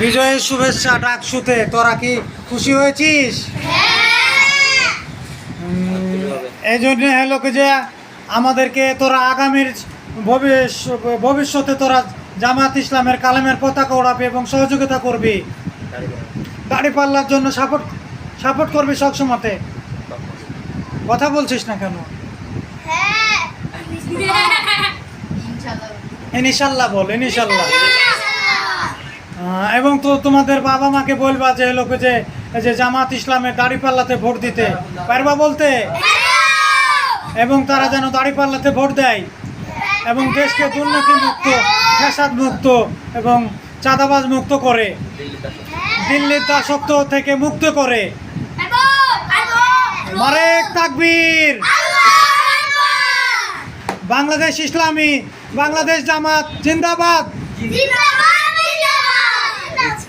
বিজয়ের শুভেচ্ছা ডাকসুতে। তোরা কি খুশি হয়েছিস? এই জন্য হলো কি যে আমাদেরকে তোরা আগামীর ভবিষ্যতে তোরা জামাত ইসলামের কালামের পতাকা ওড়াবি এবং সহযোগিতা করবি। দাড়ি পাল্লার জন্য সাপোর্ট সাপোর্ট করবি সবসময়তে কথা বলছিস না কেন? ইনশাল্লাহ বল ইনশাল্লাহ। এবং তো তোমাদের বাবা মাকে বলবা যে লোকে যে যে জামাত ইসলামের দাড়ি পাল্লাতে ভোট দিতে। পারবা বলতে? এবং তারা যেন দাড়ি পাল্লাতে ভোট দেয়। এবং দেশকে দুর্নীতি মুক্ত, ফ্যাসাদ মুক্ত এবং চাঁদাবাজ মুক্ত করে। দিল্লির দাসত্ব থেকে মুক্ত করে। মারেক বাংলাদেশ ইসলামী, বাংলাদেশ জামাত জিন্দাবাদ।